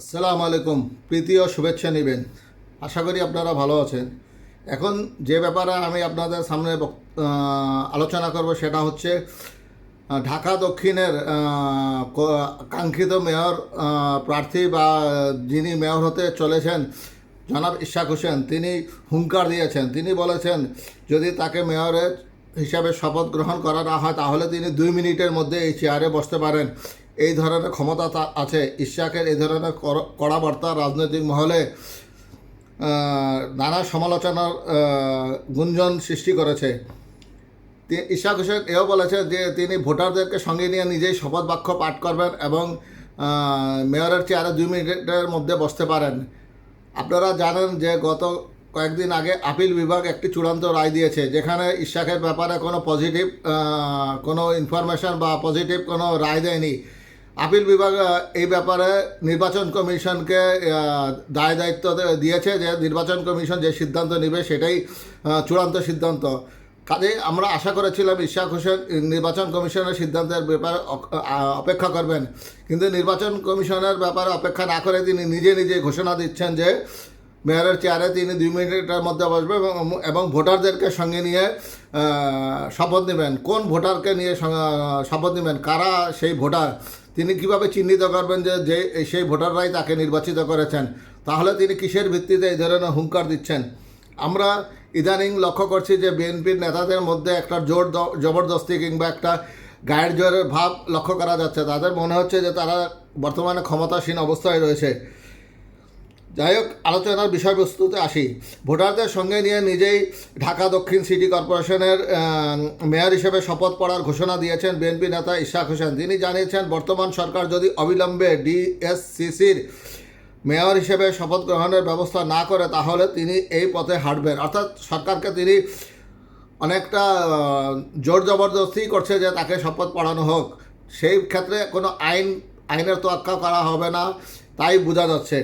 আসসালামু আলাইকুম, প্রীতি ও শুভেচ্ছা নেবেন। আশা করি আপনারা ভালো আছেন। এখন যে ব্যাপারে আমি আপনাদের সামনে আলোচনা করব সেটা হচ্ছে ঢাকা দক্ষিণের কাঙ্ক্ষিত মেয়র প্রার্থী বা যিনি মেয়র হতে চলেছেন, জনাব ইশাক হোসেন, তিনি হুঙ্কার দিয়েছেন। তিনি বলেছেন, যদি তাকে মেয়রের হিসাবে শপথ গ্রহণ করা না হয়, তাহলে তিনি দুই মিনিটের মধ্যে এই চেয়ারে বসতে পারেন। এই ধরনের ক্ষমতা আছে। ইশাকের এই ধরনের কড়া বার্তা রাজনৈতিক মহলে নানা সমালোচনার গুঞ্জন সৃষ্টি করেছে। ইশাক হোসেন এও বলেছে যে, তিনি ভোটারদেরকে সঙ্গে নিয়ে নিজেই শপথ বাক্য পাঠ করবেন এবং মেয়রের চেয়ারে দুই মিনিটের মধ্যে বসতে পারেন। আপনারা জানেন যে গত কয়েকদিন আগে আপিল বিভাগ একটি চূড়ান্ত রায় দিয়েছে, যেখানে ইশাকের ব্যাপারে কোনো পজিটিভ কোনো ইনফরমেশন বা পজিটিভ কোনো রায় দেয়নি। আপিল বিভাগ এই ব্যাপারে নির্বাচন কমিশনকে দায় দায়িত্ব দিয়েছে যে নির্বাচন কমিশন যে সিদ্ধান্ত নেবে সেটাই চূড়ান্ত সিদ্ধান্ত। কাজেই আমরা আশা করেছিলাম ইশাক হোসেন নির্বাচন কমিশনের সিদ্ধান্তের ব্যাপারে অপেক্ষা করবেন। কিন্তু নির্বাচন কমিশনের ব্যাপারে অপেক্ষা না করে তিনি নিজে নিজে ঘোষণা দিচ্ছেন যে মেয়রের চেয়ারে তিনি দুই মিনিটের মধ্যে বসবে এবং- ভোটারদেরকে সঙ্গে নিয়ে শপথ নেবেন। কোন ভোটারকে নিয়ে শপথ নেবেন? কারা সেই ভোটার? তিনি কীভাবে চিহ্নিত করবেন যে যে সেই ভোটাররাই তাকে নির্বাচিত করেছেন? তাহলে তিনি কিসের ভিত্তিতে এই ধরনের হুঙ্কার দিচ্ছেন? আমরা ইদানিং লক্ষ্য করছি যে বিএনপির নেতাদের মধ্যে একটা জোর জবরদস্তি কিংবা একটা গায়ের জোরের ভাব লক্ষ্য করা যাচ্ছে। তাদের মনে হচ্ছে যে তারা বর্তমানে ক্ষমতাসীন অবস্থায় রয়েছে। যাই হোক, আলোচনার বিষয়বস্তুতে আসি। ভোটারদের সঙ্গে নিয়ে নিজেই ঢাকা দক্ষিণ সিটি কর্পোরেশনের মেয়র হিসেবে শপথ পড়ার ঘোষণা দিয়েছেন বিএনপি নেতা ইশাক হোসেন। তিনি জানিয়েছেন, বর্তমান সরকার যদি অবিলম্বে ডিএসসিসির মেয়র হিসেবে শপথ গ্রহণের ব্যবস্থা না করে, তাহলে তিনি এই পথে হাঁটবেন। অর্থাৎ সরকারকে তিনি অনেকটা জোর জবরদস্তি করছে যে তাকে শপথ পড়ানো হোক। সেই ক্ষেত্রে কোনো আইন, আইনের তোয়াক্কা করা হবে না, তাই বোঝা যাচ্ছে।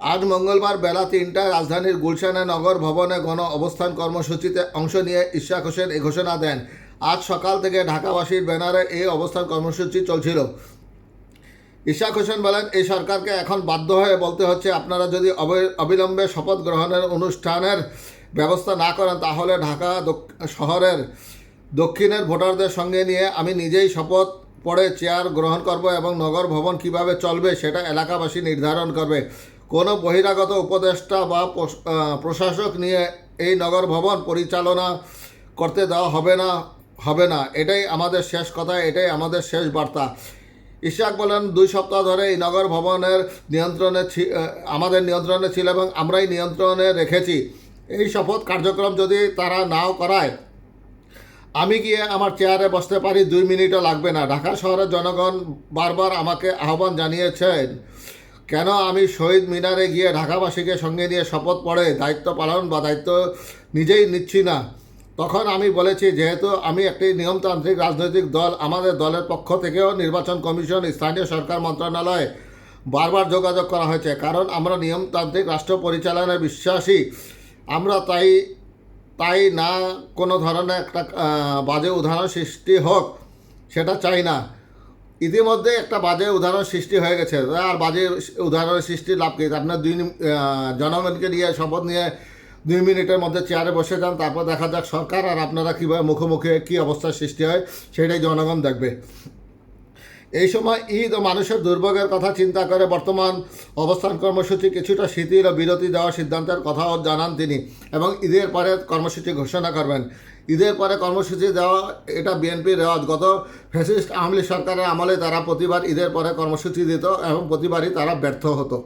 আজ মঙ্গলবার বেলা তিনটায় রাজধানীর গুলশানে নগর ভবনে গণ অবস্থান কর্মসূচিতে অংশ নিয়ে ইশাক হোসেন এ ঘোষণা দেন। আজ সকাল থেকে ঢাকাবাসীর ব্যানারে এই অবস্থান কর্মসূচি চলছিল। ইশাক হোসেন বলেন, এই সরকারকে এখন বাধ্য হয়ে বলতে হচ্ছে, আপনারা যদি অবি- অবিলম্বে শপথ গ্রহণের অনুষ্ঠানের ব্যবস্থা না করেন, তাহলে ঢাকা শহরের দক্ষিণের ভোটারদের সঙ্গে নিয়ে আমি নিজেই শপথ পড়ে চেয়ার গ্রহণ করব এবং নগর ভবন কীভাবে চলবে সেটা এলাকাবাসী নির্ধারণ করবে। কোনো বহিরাগত উপদেষ্টা বা প্রশ- প্রশাসক নিয়ে এই নগর ভবন পরিচালনা করতে দেওয়া হবে না হবে না। এটাই আমাদের শেষ কথা, এটাই আমাদের শেষ বার্তা। ইশাক বলেন, দুই সপ্তাহ ধরে এই নগর ভবনের নিয়ন্ত্রণে আমাদের নিয়ন্ত্রণে ছিল এবং আমরাই নিয়ন্ত্রণে রেখেছি। এই শপথ কার্যক্রম যদি তারা নাও করায়, আমি গিয়ে আমার চেয়ারে বসতে পারি, দুই মিনিটও লাগবে না। ঢাকা শহরের জনগণ বারবার আমাকে আহ্বান জানিয়েছেন কেন আমি শহীদ মিনারে গিয়ে ঢাকাবাসীকে সঙ্গে নিয়ে শপথ পড়ে? দায়িত্ব পালন বা দায়িত্ব নিজেই নিচ্ছি না। তখন আমি বলেছি, যেহেতু আমি একটি নিয়মতান্ত্রিক রাজনৈতিক দল, আমাদের দলের পক্ষ থেকেও নির্বাচন কমিশন, স্থানীয় সরকার মন্ত্রণালয় বারবার যোগাযোগ করা হয়েছে। কারণ আমরা নিয়মতান্ত্রিক রাষ্ট্র পরিচালনায় বিশ্বাসী। আমরা তাই তাই না কোনো ধরনের একটা বাজে উদাহরণ সৃষ্টি হোক, সেটা চাই না। ইতিমধ্যে একটা বাজে উদাহরণ সৃষ্টি হয়ে গেছে। আর বাজে উদাহরণ সৃষ্টির লাভ কি? আপনার দুই জনগণকে নিয়ে শপথ নিয়ে দুই মিনিটের মধ্যে চেয়ারে বসে যান, তারপর দেখা যাক সরকার আর আপনারা কীভাবে মুখোমুখি কী অবস্থার সৃষ্টি হয়, সেটাই জনগণ দেখবে। এই সময় ঈদ ও মানুষের দুর্ভোগের কথা চিন্তা করে বর্তমান অবস্থান কর্মসূচি কিছুটা শিথিল ও বিরতি দেওয়ার সিদ্ধান্তের কথাও জানান তিনি এবং ঈদের পরে কর্মসূচি ঘোষণা করবেন। ঈদের পরে কর্মসূচি দেওয়া, এটা বিএনপির রেওয়াজ। গত ফ্যাসিস্ট আওয়ামী সরকারের আমলে তারা প্রতিবার ঈদের পরে কর্মসূচি দিত এবং প্রতিবারই তারা ব্যর্থ হতো।